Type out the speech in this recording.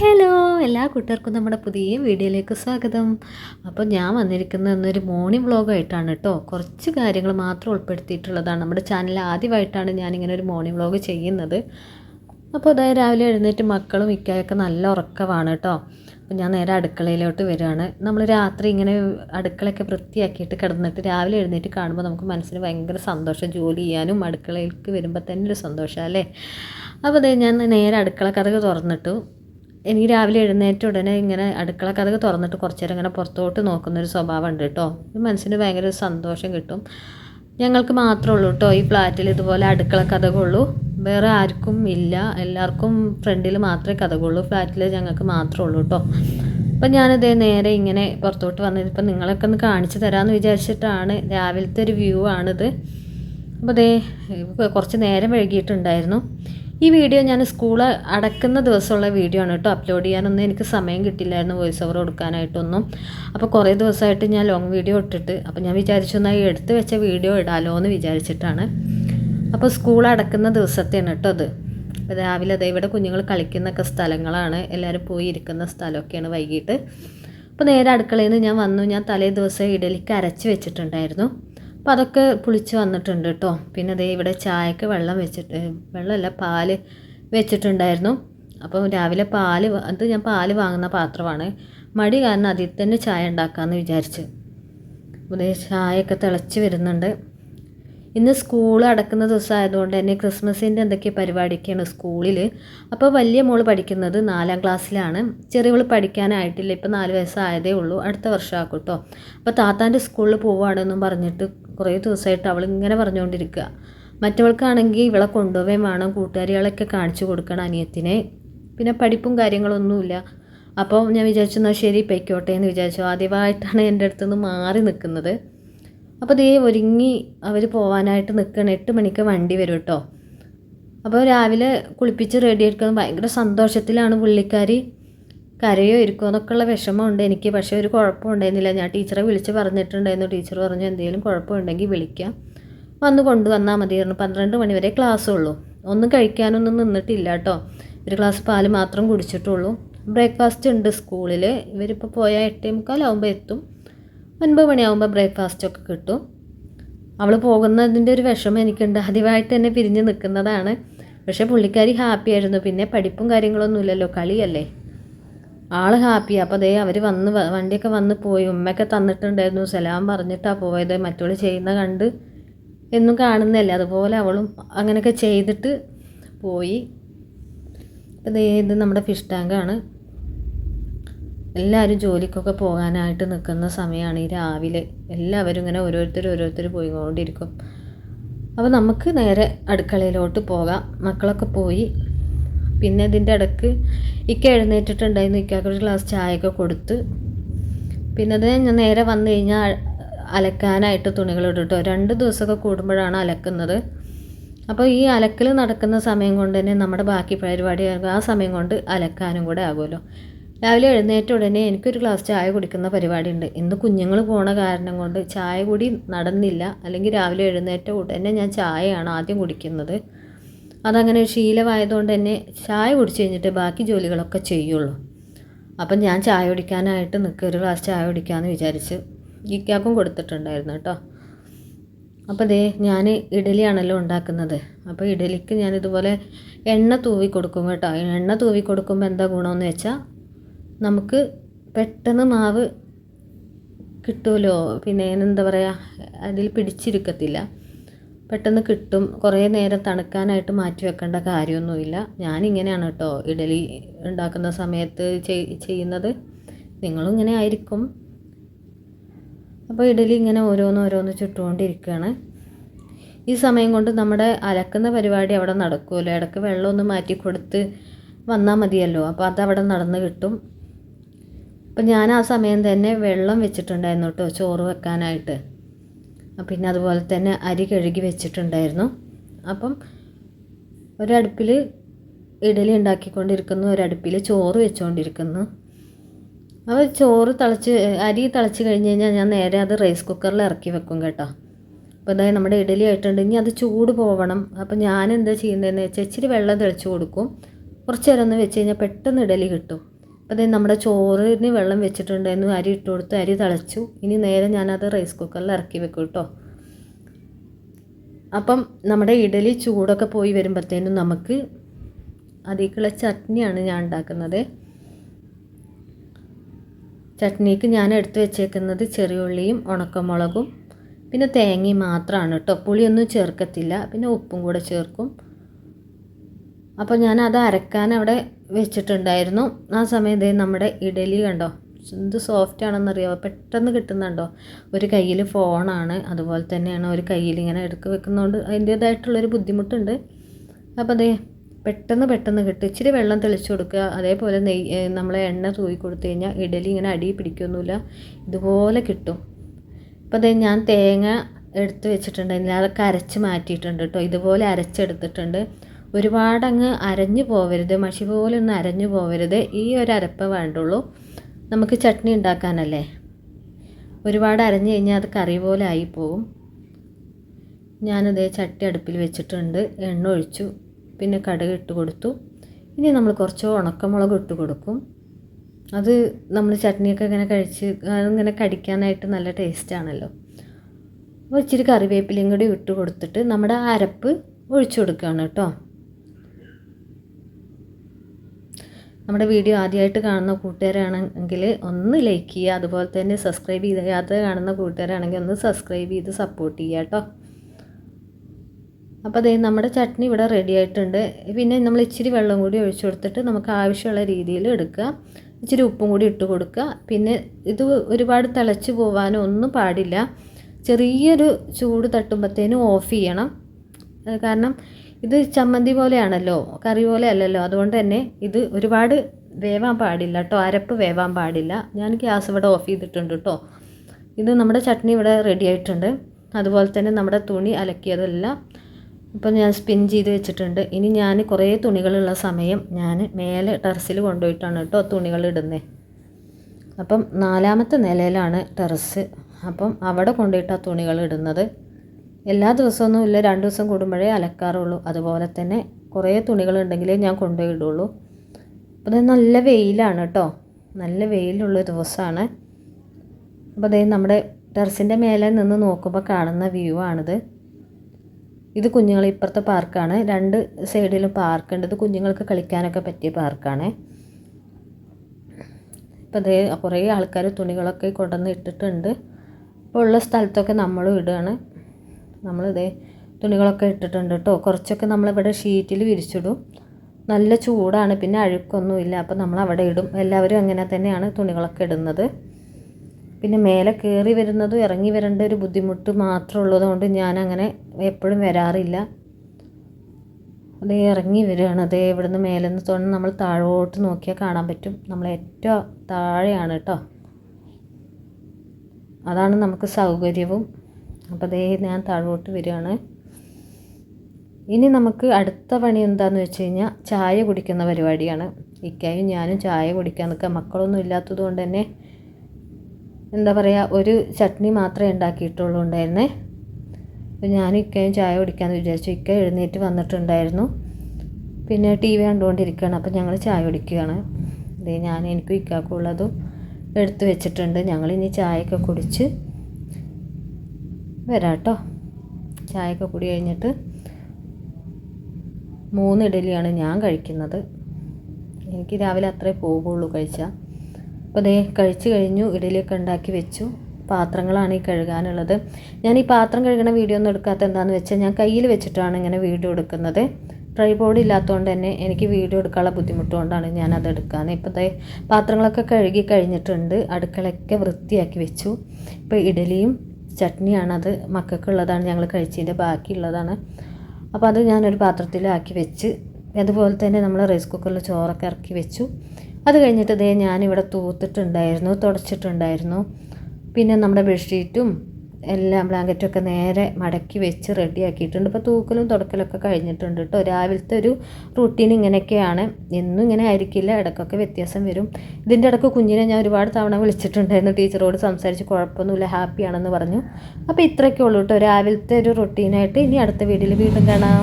Hello എല്ലാ കൂട്ടുകാർക്കും നമ്മുടെ പുതിയ വീഡിയോയിലേക്ക് സ്വാഗതം. അപ്പോൾ ഞാൻ വന്നിരിക്കുന്നത് ഇന്നൊരു മോർണിംഗ് വ്ളോഗായിട്ടാണ് കേട്ടോ. കുറച്ച് കാര്യങ്ങൾ മാത്രം ഉൾപ്പെടുത്തിയിട്ടുള്ളതാണ്. നമ്മുടെ ചാനൽ ആദ്യമായിട്ടാണ് ഞാനിങ്ങനെ ഒരു മോർണിംഗ് വ്ളോഗ് ചെയ്യുന്നത്. അപ്പോൾ അതായത് രാവിലെ എഴുന്നേറ്റ് മക്കളും ഇക്കായൊക്കെ നല്ല ഉറക്കമാണ് കേട്ടോ. അപ്പോൾ ഞാൻ നേരെ അടുക്കളയിലോട്ട് വരികയാണ്. നമ്മൾ രാത്രി ഇങ്ങനെ അടുക്കളയൊക്കെ വൃത്തിയാക്കിയിട്ട് കിടന്നിട്ട് രാവിലെ എഴുന്നേറ്റ് കാണുമ്പോൾ നമുക്ക് മനസ്സിന് ഭയങ്കര സന്തോഷം. ജോലി ചെയ്യാനും അടുക്കളയിലേക്ക് വരുമ്പോൾ തന്നെ ഒരു സന്തോഷം അല്ലേ? അപ്പോൾ അതെ ഞാൻ നേരെ അടുക്കള കഥക് തുറന്നിട്ടു. എനിക്ക് രാവിലെ എഴുന്നേറ്റ ഉടനെ ഇങ്ങനെ അടുക്കള കഥക് തുറന്നിട്ട് കുറച്ച് നേരം ഇങ്ങനെ പുറത്തോട്ട് നോക്കുന്നൊരു സ്വഭാവം ഉണ്ട് കേട്ടോ മനസ്സിന് ഭയങ്കര സന്തോഷം കിട്ടും. ഞങ്ങൾക്ക് മാത്രമേ ഉള്ളൂ കേട്ടോ ഈ ഫ്ലാറ്റിൽ ഇതുപോലെ അടുക്കള കഥകുള്ളൂ. വേറെ ആർക്കും ഇല്ല. എല്ലാവർക്കും ഫ്രണ്ടിൽ മാത്രമേ കഥകുള്ളൂ. ഫ്ലാറ്റിൽ ഞങ്ങൾക്ക് മാത്രമേ ഉള്ളൂ കേട്ടോ അപ്പം ഞാനിത് നേരെ ഇങ്ങനെ പുറത്തോട്ട് വന്നത് ഇപ്പം നിങ്ങളൊക്കെ ഒന്ന് കാണിച്ചു തരാമെന്ന് വിചാരിച്ചിട്ടാണ് രാവിലത്തെ ഒരു വ്യൂ ആണിത്. അപ്പോൾ ദേ കുറച്ച് നേരം വൈകിയിട്ടുണ്ടായിരുന്നു. ഈ വീഡിയോ ഞാൻ സ്കൂൾ അടക്കുന്ന ദിവസമുള്ള വീഡിയോ ആണ് കേട്ടോ. അപ്ലോഡ് ചെയ്യാനൊന്നും എനിക്ക് സമയം കിട്ടില്ലായിരുന്നു വോയിസ് ഓവർ കൊടുക്കാനായിട്ടൊന്നും. അപ്പോൾ കുറേ ദിവസമായിട്ട് ഞാൻ ലോങ് വീഡിയോ ഇട്ടിട്ട് അപ്പോൾ ഞാൻ വിചാരിച്ചു എന്നാൽ എടുത്ത് വെച്ച വീഡിയോ ഇടാലോ എന്ന് വിചാരിച്ചിട്ടാണ്. അപ്പോൾ സ്കൂൾ അടക്കുന്ന ദിവസത്തെയാണ് കേട്ടോ അത് രാവിലെ അതേ ഇവിടെ കുഞ്ഞുങ്ങൾ കളിക്കുന്നൊക്കെ സ്ഥലങ്ങളാണ്. എല്ലാവരും പോയി ഇരിക്കുന്ന സ്ഥലമൊക്കെയാണ് വൈകിട്ട്. അപ്പോൾ നേരെ അടുക്കളയിൽ നിന്ന് ഞാൻ വന്നു. ഞാൻ തലേ ദിവസം ഇഡലിക്ക് അരച്ച് വെച്ചിട്ടുണ്ടായിരുന്നു. അപ്പോൾ അതൊക്കെ പുളിച്ച് വന്നിട്ടുണ്ട് കേട്ടോ പിന്നെ ദേ ഇവിടെ ചായക്ക് വെള്ളം വെച്ചിട്ട് വെള്ളമല്ല പാൽ വെച്ചിട്ടുണ്ടായിരുന്നു. അപ്പോൾ രാവിലെ പാൽ അത് ഞാൻ പാൽ വാങ്ങുന്ന പാത്രമാണ്. മടി കാരണം അതിൽ തന്നെ ചായ ഉണ്ടാക്കാമെന്ന് വിചാരിച്ച്. ദേ ചായയൊക്കെ തിളച്ച് വരുന്നുണ്ട്. ഇന്ന് സ്കൂൾ അടക്കുന്ന ദിവസമായതുകൊണ്ട് തന്നെ ക്രിസ്മസിന്റെ എന്തൊക്കെ പരിപാടിയൊക്കെയാണ് സ്കൂളിൽ അപ്പോൾ വലിയ മോൾ പഠിക്കുന്നത് നാലാം ക്ലാസ്സിലാണ്. ചെറിയവൾ പഠിക്കാനായിട്ടില്ല. ഇപ്പോൾ നാല് വയസ്സായതേ ഉള്ളൂ. അടുത്ത വർഷമാക്കും കേട്ടോ അപ്പോൾ താത്താന്റെ സ്കൂളിൽ പോവുകയാണെന്നും പറഞ്ഞിട്ട് കുറേ ദിവസമായിട്ട് അവൾ ഇങ്ങനെ പറഞ്ഞുകൊണ്ടിരിക്കുക. മറ്റവൾക്കാണെങ്കിൽ ഇവളെ കൊണ്ടുപോവുകയും വേണം കൂട്ടുകാരികളൊക്കെ കാണിച്ചു കൊടുക്കണം അനിയത്തിനെ. പിന്നെ പഠിപ്പും കാര്യങ്ങളൊന്നുമില്ല. അപ്പോൾ ഞാൻ വിചാരിച്ചു എന്നാൽ ശരി പൊയ്ക്കോട്ടെ എന്ന് വിചാരിച്ചു. ആദ്യമായിട്ടാണ് എന്റെ അടുത്തുനിന്ന് മാറി നിൽക്കുന്നത്. അപ്പോൾ ദേ ഒരുങ്ങി അവർ പോകാനായിട്ട് നിൽക്കണം എട്ട് മണിക്ക് വണ്ടി വരും കേട്ടോ. അപ്പോൾ രാവിലെ കുളിപ്പിച്ച് റെഡി എടുക്കുന്നത് ഭയങ്കര സന്തോഷത്തിലാണ് പുള്ളിക്കാരി. കരയോ ഇരിക്കുമോ എന്നൊക്കെയുള്ള വിഷമമുണ്ട്. എനിക്ക് പക്ഷേ ഒരു കുഴപ്പമുണ്ടായിരുന്നില്ല ഞാൻ ടീച്ചറെ വിളിച്ച് പറഞ്ഞിട്ടുണ്ടായിരുന്നു. ടീച്ചർ പറഞ്ഞു എന്തെങ്കിലും കുഴപ്പമുണ്ടെങ്കിൽ വിളിക്കാം. വന്ന് കൊണ്ടുവന്നാൽ മതിയായിരുന്നു പന്ത്രണ്ട് മണിവരെ ക്ലാസ് ഉള്ളൂ. ഒന്നും കഴിക്കാനൊന്നും നിന്നിട്ടില്ല കേട്ടോ. ഒരു ഗ്ലാസ് പാൽ മാത്രം കുടിച്ചിട്ടുള്ളൂ. ബ്രേക്ക്ഫാസ്റ്റ് ഉണ്ട് സ്കൂളിൽ ഇവരിപ്പോൾ പോയാൽ എട്ടേ മുക്കാലാവുമ്പോൾ എത്തും. ഒൻപത് മണിയാകുമ്പോൾ ബ്രേക്ക്ഫാസ്റ്റൊക്കെ കിട്ടും. അവൾ പോകുന്നതിന്റെ ഒരു വിഷമം എനിക്കുണ്ട്. ആദ്യമായിട്ട് തന്നെ പിരിഞ്ഞ് നിൽക്കുന്നതാണ്. പക്ഷേ പുള്ളിക്കാരി ഹാപ്പി ആയിരുന്നു. പിന്നെ പഠിപ്പും കാര്യങ്ങളൊന്നുമില്ലല്ലോ കളിയല്ലേ? ആൾ ഹാപ്പി അപ്പോൾ അതേ അവർ വന്ന് വണ്ടിയൊക്കെ വന്ന് പോയി. ഉമ്മയൊക്കെ തന്നിട്ടുണ്ടായിരുന്നു. സലാം പറഞ്ഞിട്ടാണ് പോയത്. മറ്റുള്ള ചെയ്യുന്ന കണ്ട് എന്നും കാണുന്നില്ല അതുപോലെ അവളും അങ്ങനെയൊക്കെ ചെയ്തിട്ട് പോയി. അപ്പോൾ ഇത് നമ്മുടെ ഫിഷ് ടാങ്കാണ് എല്ലാവരും ജോലിക്കൊക്കെ പോകാനായിട്ട് നിൽക്കുന്ന സമയമാണ് ഈ രാവിലെ. എല്ലാവരും ഇങ്ങനെ ഓരോരുത്തർ ഓരോരുത്തർ പോയിക്കൊണ്ടിരിക്കും. അപ്പോൾ നമുക്ക് നേരെ അടുക്കളയിലോട്ട് പോകാം. മക്കളൊക്കെ പോയി. പിന്നെ ഇതിന്റെ ഇടയ്ക്ക് ഇക്ക എഴുന്നേറ്റിട്ടുണ്ടായിരുന്നു. ഇക്കാക്ക് ഒരു ഗ്ലാസ് ചായയൊക്കെ കൊടുത്ത്. പിന്നെ അത് ഞാൻ നേരെ വന്നു കഴിഞ്ഞാൽ അലക്കാനായിട്ട് തുണികൾ ഇട്ടിട്ടോ രണ്ട് ദിവസമൊക്കെ കൂടുമ്പോഴാണ് അലക്കുന്നത്. അപ്പോൾ ഈ അലക്കൽ നടക്കുന്ന സമയം കൊണ്ട് തന്നെ നമ്മുടെ ബാക്കി പരിപാടി ആ സമയം കൊണ്ട് അലക്കാനും കൂടെ ആകുമല്ലോ. രാവിലെ എഴുന്നേറ്റ ഉടനെ എനിക്കൊരു ഗ്ലാസ് ചായ കുടിക്കുന്ന പരിപാടി ഉണ്ട് ഇന്ന് കുഞ്ഞുങ്ങൾ പോണ കാരണം കൊണ്ട് ചായ കൂടി നടന്നില്ല. അല്ലെങ്കിൽ രാവിലെ എഴുന്നേറ്റ ഉടനെ ഞാൻ ചായയാണ് ആദ്യം കുടിക്കുന്നത്. അതങ്ങനെ ശീലമായതുകൊണ്ട് തന്നെ ചായ കുടിച്ച് കഴിഞ്ഞിട്ട് ബാക്കി ജോലികളൊക്കെ ചെയ്യുള്ളൂ. അപ്പം ഞാൻ ചായ കുടിക്കാനായിട്ട് നിൽക്കുക ഒരു ഗ്ലാസ് ചായ കുടിക്കാമെന്ന് വിചാരിച്ച് ഇക്കാക്കും കൊടുത്തിട്ടുണ്ടായിരുന്നു കേട്ടോ. അപ്പോൾ ദേ ഞാൻ ഇഡലിയാണല്ലോ ഉണ്ടാക്കുന്നത്. അപ്പോൾ ഇഡലിക്ക് ഞാൻ ഇതുപോലെ എണ്ണ തൂവി കൊടുക്കും കേട്ടോ. എണ്ണ തൂവി കൊടുക്കുമ്പോൾ എന്താ ഗുണമെന്ന് വെച്ചാൽ നമുക്ക് പെട്ടെന്ന് മാവ് കിട്ടുമല്ലോ പിന്നെ എന്താ പറയുക അതിൽ പിടിച്ചിരിക്കത്തില്ല. പെട്ടെന്ന് കിട്ടും. കുറേ നേരം തണുക്കാനായിട്ട് മാറ്റി വെക്കേണ്ട കാര്യമൊന്നുമില്ല. ഞാനിങ്ങനെയാണ് കേട്ടോ ഇഡലി ഉണ്ടാക്കുന്ന സമയത്ത് ചെയ്യുന്നത്. നിങ്ങളും ഇങ്ങനെ ആയിരിക്കും. അപ്പോൾ ഇഡലി ഇങ്ങനെ ഓരോന്ന് ഓരോന്ന് ചുട്ടുകൊണ്ടിരിക്കുകയാണ്. ഈ സമയം കൊണ്ട് നമ്മുടെ അലക്കുന്ന പരിപാടി അവിടെ നടക്കുമല്ലോ. ഇടയ്ക്ക് വെള്ളമൊന്ന് മാറ്റി കൊടുത്ത് വന്നാൽ മതിയല്ലോ. അപ്പോൾ അതവിടെ നടന്ന് കിട്ടും. അപ്പം ഞാൻ ആ സമയം തന്നെ വെള്ളം വെച്ചിട്ടുണ്ടായിരുന്നു കേട്ടോ ചോറ് വെക്കാനായിട്ട്. പിന്നെ അതുപോലെ തന്നെ അരി കഴുകി വെച്ചിട്ടുണ്ടായിരുന്നു. അപ്പം ഒരടുപ്പിൽ ഇഡലി ഉണ്ടാക്കിക്കൊണ്ടിരിക്കുന്നു ഒരടുപ്പിൽ ചോറ് വെച്ചുകൊണ്ടിരിക്കുന്നു അപ്പോൾ ചോറ് തിളച്ച് അരി തിളച്ച് കഴിഞ്ഞ് കഴിഞ്ഞാൽ ഞാൻ നേരെ അത് റൈസ് കുക്കറിൽ ഇറക്കി വെക്കും കേട്ടോ. അപ്പോൾ അതായത് നമ്മുടെ ഇഡലി ആയിട്ടുണ്ട്. ഇനി അത് ചൂട് പോവണം. അപ്പോൾ ഞാൻ എന്താ ചെയ്യുന്നതെന്ന് വെച്ചാൽ ഇച്ചിരി വെള്ളം തെളിച്ച് കൊടുക്കും. കുറച്ച് നേരം ഒന്ന് വെച്ച് കഴിഞ്ഞാൽ പെട്ടെന്ന് ഇഡലി കിട്ടും. അതേ നമ്മുടെ ചോറിന് വെള്ളം വെച്ചിട്ടുണ്ടായിരുന്നു. അരി ഇട്ട് കൊടുത്ത് അരി തിളച്ചു. ഇനി നേരെ ഞാനത് റൈസ് കുക്കറിൽ ഇറക്കി വെക്കും കേട്ടോ അപ്പം നമ്മുടെ ഇഡലി ചൂടൊക്കെ പോയി വരുമ്പോഴത്തേനും നമുക്ക് അതിലേക്കുള്ള ചട്നിയാണ് ഞാൻ ഉണ്ടാക്കുന്നത്. ചട്നിക്ക് ഞാൻ എടുത്തു വെച്ചേക്കുന്നത് ചെറിയുള്ളിയും ഉണക്കമുളകും പിന്നെ തേങ്ങയും മാത്രമാണ് കേട്ടോ പുളിയൊന്നും ചേർക്കത്തില്ല. പിന്നെ ഉപ്പും കൂടെ ചേർക്കും. അപ്പോൾ ഞാൻ അത് അരക്കാൻ അവിടെ വെച്ചിട്ടുണ്ടായിരുന്നു. ആ സമയത്ത് നമ്മുടെ ഇഡലി കണ്ടോ? എന്ത് സോഫ്റ്റ് ആണെന്നറിയാമോ പെട്ടെന്ന് കിട്ടുന്നുണ്ടോ? ഒരു കയ്യിൽ ഫോണാണ് അതുപോലെ തന്നെയാണ് ഒരു കയ്യിൽ ഇങ്ങനെ എടുക്ക് വെക്കുന്നതുകൊണ്ട് അതിന്റേതായിട്ടുള്ളൊരു ബുദ്ധിമുട്ടുണ്ട്. അപ്പോൾ അതേ പെട്ടെന്ന് പെട്ടെന്ന് കിട്ടും. ഇച്ചിരി വെള്ളം തെളിച്ച് കൊടുക്കുക. അതേപോലെ നെയ്യ് നമ്മളെ എണ്ണ തൂയി കൊടുത്തു കഴിഞ്ഞാൽ ഇഡലി ഇങ്ങനെ അടി പിടിക്കൊന്നുമില്ല. ഇതുപോലെ കിട്ടും. അപ്പോൾ അതേ ഞാൻ തേങ്ങ എടുത്ത് വെച്ചിട്ടുണ്ടെങ്കിൽ അതൊക്കെ അരച്ച് മാറ്റിയിട്ടുണ്ട് കേട്ടോ. ഇതുപോലെ അരച്ചെടുത്തിട്ടുണ്ട്. ഒരുപാട് അങ്ങ് അരഞ്ഞു പോവരുത് മഷി പോലെ ഒന്ന് അരഞ്ഞു പോവരുത്. ഈ ഒരു അരപ്പ വേണ്ടുള്ളൂ. നമുക്ക് ചട്നി ഉണ്ടാക്കാനല്ലേ? ഒരുപാട് അരഞ്ഞു കഴിഞ്ഞാൽ അത് കറി പോലെ ആയി ആയിപ്പോവും. ഞാനത് ചട്ടി അടുപ്പിൽ വെച്ചിട്ടുണ്ട്. എണ്ണ ഒഴിച്ചു. പിന്നെ കടുക് ഇട്ട് കൊടുത്തു. ഇനി നമ്മൾ കുറച്ച് ഉണക്കമുളക് ഇട്ട് കൊടുക്കും. അത് നമ്മൾ ചട്നിയൊക്കെ ഇങ്ങനെ കഴിച്ച് ഇങ്ങനെ കടിക്കാനായിട്ട് നല്ല ടേസ്റ്റാണല്ലോ അപ്പോൾ ഇച്ചിരി കറിവേപ്പിലയും കൂടി ഇട്ട് കൊടുത്തിട്ട് നമ്മുടെ അരപ്പ് ഒഴിച്ചു കൊടുക്കുകയാണ് കേട്ടോ. നമ്മുടെ വീഡിയോ ആദ്യമായിട്ട് കാണുന്ന കൂട്ടുകാരാണെങ്കിൽ ഒന്ന് ലൈക്ക് ചെയ്യുക അതുപോലെ തന്നെ സബ്സ്ക്രൈബ് ചെയ്യാത്ത കാണുന്ന കൂട്ടുകാരാണെങ്കിൽ ഒന്ന് സബ്സ്ക്രൈബ് ചെയ്ത് സപ്പോർട്ട് ചെയ്യുക കേട്ടോ. അപ്പോൾ അതേ നമ്മുടെ ചട്നി ഇവിടെ റെഡി ആയിട്ടുണ്ട്. പിന്നെ നമ്മൾ ഇച്ചിരി വെള്ളം കൂടി ഒഴിച്ചു കൊടുത്തിട്ട് നമുക്ക് ആവശ്യമുള്ള രീതിയിൽ എടുക്കുക. ഇച്ചിരി ഉപ്പും കൂടി ഇട്ട് കൊടുക്കുക. പിന്നെ ഇത് ഒരുപാട് തിളച്ച് പോവാനോ ഒന്നും പാടില്ല. ചെറിയൊരു ചൂട് തട്ടുമ്പോഴത്തേനും ഓഫ് ചെയ്യണം. കാരണം ഇത് ചമ്മന്തി പോലെയാണല്ലോ കറി പോലെ അല്ലല്ലോ. അതുകൊണ്ട് തന്നെ ഇത് ഒരുപാട് വേവാൻ പാടില്ല കേട്ടോ അരപ്പ് വേവാൻ പാടില്ല. ഞാൻ ഗ്യാസ് ഇവിടെ ഓഫ് ചെയ്തിട്ടുണ്ട് കേട്ടോ ഇത് നമ്മുടെ ചട്നി ഇവിടെ റെഡി ആയിട്ടുണ്ട്. അതുപോലെ തന്നെ നമ്മുടെ തുണി അലക്കിയതെല്ലാം ഇപ്പം ഞാൻ സ്പിൻ ചെയ്ത് വെച്ചിട്ടുണ്ട്. ഇനി ഞാൻ കുറേ തുണികളുള്ള സമയം ഞാൻ മേലെ ടെറസിൽ കൊണ്ടുപോയിട്ടാണ് കേട്ടോ തുണികൾ ഇടുന്നത് അപ്പം നാലാമത്തെ നിലയിലാണ് ടെറസ്. അപ്പം അവിടെ കൊണ്ടുപോയിട്ടാണ് തുണികൾ ഇടുന്നത്. എല്ലാ ദിവസമൊന്നും ഇല്ല. രണ്ട് ദിവസം കൂടുമ്പോഴേ അലക്കാറുള്ളൂ. അതുപോലെ തന്നെ കുറേ തുണികളുണ്ടെങ്കിലേ ഞാൻ കൊണ്ടുപോയി ഇടുള്ളൂ. അപ്പോൾ അത് നല്ല വെയിലാണ് കേട്ടോ. നല്ല വെയിലുള്ള ദിവസമാണ്. അപ്പോൾ അതേ നമ്മുടെ ടെറസിന്റെ മേലെ നിന്ന് നോക്കുമ്പോൾ കാണുന്ന വ്യൂ ആണിത്. ഇത് കുഞ്ഞുങ്ങൾ ഇപ്പുറത്തെ പാർക്കാണ്. രണ്ട് സൈഡിലും പാർക്കുണ്ട്. ഇത് കുഞ്ഞുങ്ങൾക്ക് കളിക്കാനൊക്കെ പറ്റിയ പാർക്കാണ്. ഇപ്പോൾ അതേ കുറേ ആൾക്കാർ തുണികളൊക്കെ കൊണ്ടുവന്ന് ഇട്ടിട്ടുണ്ട്. ഇപ്പോൾ ഉള്ള സ്ഥലത്തൊക്കെ നമ്മളും ഇടുകയാണ്. നമ്മളിതേ തുണികളൊക്കെ ഇട്ടിട്ടുണ്ട് കേട്ടോ കുറച്ചൊക്കെ നമ്മളിവിടെ ഷീറ്റിൽ വിരിച്ചിടും. നല്ല ചൂടാണ് പിന്നെ അഴുക്കൊന്നുമില്ല. അപ്പോൾ നമ്മൾ അവിടെ ഇടും. എല്ലാവരും അങ്ങനെ തന്നെയാണ് തുണികളൊക്കെ ഇടുന്നത്. പിന്നെ മേലെ കയറി വരുന്നതും ഇറങ്ങി വരേണ്ട ഒരു ബുദ്ധിമുട്ട് മാത്രമേ ഉള്ളതുകൊണ്ട് ഞാൻ അങ്ങനെ എപ്പോഴും വരാറില്ല. അതേ ഇറങ്ങി വരികയാണ് അതേ ഇവിടുന്ന് മേലെ നിന്ന് തോന്നുന്നു നമ്മൾ താഴോട്ട് നോക്കിയാൽ കാണാൻ പറ്റും. നമ്മൾ ഏറ്റവും താഴെയാണ് കേട്ടോ അതാണ് നമുക്ക് സൗകര്യവും. അപ്പോൾ ദേ ഞാൻ താഴോട്ട് വരികയാണ്. ഇനി നമുക്ക് അടുത്ത പണി എന്താന്ന് വെച്ച് കഴിഞ്ഞാൽ ചായ കുടിക്കുന്ന പരിപാടിയാണ്. ഇക്കായും ഞാനും ചായ കുടിക്കാൻ നിൽക്കുക. മക്കളൊന്നും ഇല്ലാത്തത് കൊണ്ട് തന്നെ എന്താ പറയുക ഒരു ചട്നി മാത്രമേ ഉണ്ടാക്കിയിട്ടുള്ളൂ ഉണ്ടായിരുന്നേ. അപ്പോൾ ഞാനും ഇക്കായും ചായ കുടിക്കാമെന്ന് വിചാരിച്ചു. ഇക്ക എഴുന്നേറ്റ് വന്നിട്ടുണ്ടായിരുന്നു. പിന്നെ ടി വി കണ്ടുകൊണ്ടിരിക്കുകയാണ് അപ്പോൾ ഞങ്ങൾ ചായ കുടിക്കുകയാണ്. അതേ ഞാൻ എനിക്കും ഇക്കാക്കുള്ളതും എടുത്തു വെച്ചിട്ടുണ്ട്. ഞങ്ങളിനി ചായയൊക്കെ കുടിച്ച് വരാം കേട്ടോ ചായയൊക്കെ കുടി കഴിഞ്ഞിട്ട് മൂന്ന് ഇഡലിയാണ് ഞാൻ കഴിക്കുന്നത്. എനിക്ക് രാവിലെ അത്രേ പോകുള്ളൂ കഴിച്ചാൽ അപ്പോൾ അതേ കഴിച്ചു കഴിഞ്ഞു ഇഡലിയൊക്കെ ഉണ്ടാക്കി വെച്ചു. പാത്രങ്ങളാണ് ഈ കഴുകാനുള്ളത്. ഞാൻ ഈ പാത്രം കഴുകണ വീഡിയോ ഒന്നും എടുക്കാത്ത എന്താണെന്ന് വെച്ചാൽ ഞാൻ കയ്യിൽ വെച്ചിട്ടാണ് ഇങ്ങനെ വീഡിയോ എടുക്കുന്നത്. ട്രൈപോഡ് ഇല്ലാത്തതുകൊണ്ട് തന്നെ എനിക്ക് വീഡിയോ എടുക്കാനുള്ള ബുദ്ധിമുട്ടുകൊണ്ടാണ് ഞാനത് എടുക്കാൻ ഇപ്പോൾ ദേ പാത്രങ്ങളൊക്കെ കഴുകി കഴിഞ്ഞിട്ടുണ്ട്. അടുക്കളയൊക്കെ വൃത്തിയാക്കി വെച്ചു. ഇപ്പോൾ ഇഡലിയും ചട്നിയാണത്. മക്കൾക്കുള്ളതാണ് ഞങ്ങൾ കഴിച്ചതിന്റെ ബാക്കിയുള്ളതാണ്. അപ്പോൾ അത് ഞാനൊരു പാത്രത്തിലാക്കി വെച്ച് അതുപോലെ തന്നെ നമ്മൾ റൈസ് കുക്കറിൽ ചോറൊക്കെ ഇറക്കി വെച്ചു. അത് കഴിഞ്ഞിട്ട് ഇതേ ഞാനിവിടെ തൂത്തിട്ടുണ്ടായിരുന്നു തുടച്ചിട്ടുണ്ടായിരുന്നു. പിന്നെ നമ്മുടെ ബെഡ്ഷീറ്റും എല്ലാം ബ്ലാങ്കറ്റൊക്കെ നേരെ മടക്കി വെച്ച് റെഡിയാക്കിയിട്ടുണ്ട്. ഇപ്പോൾ തൂക്കലും തുടക്കലൊക്കെ കഴിഞ്ഞിട്ടുണ്ട് കേട്ടോ. രാവിലത്തെ ഒരു റുട്ടീൻ ഇങ്ങനെയൊക്കെയാണ്. എന്നും ഇങ്ങനെ ആയിരിക്കില്ല. ഇടയ്ക്കൊക്കെ വ്യത്യാസം വരും. ഇതിന്റെ ഇടയ്ക്ക് കുഞ്ഞിനെ ഞാൻ ഒരുപാട് തവണ വിളിച്ചിട്ടുണ്ടായിരുന്നു. ടീച്ചറോട് സംസാരിച്ച് കുഴപ്പമൊന്നുമില്ല ഹാപ്പിയാണെന്ന് പറഞ്ഞു. അപ്പോൾ ഇത്രയൊക്കെ ഉള്ളൂ കേട്ടോ. രാവിലത്തെ ഒരു റുട്ടീനായിട്ട് ഇനി അടുത്ത വീഡിയോയിൽ വീണ്ടും കാണാം.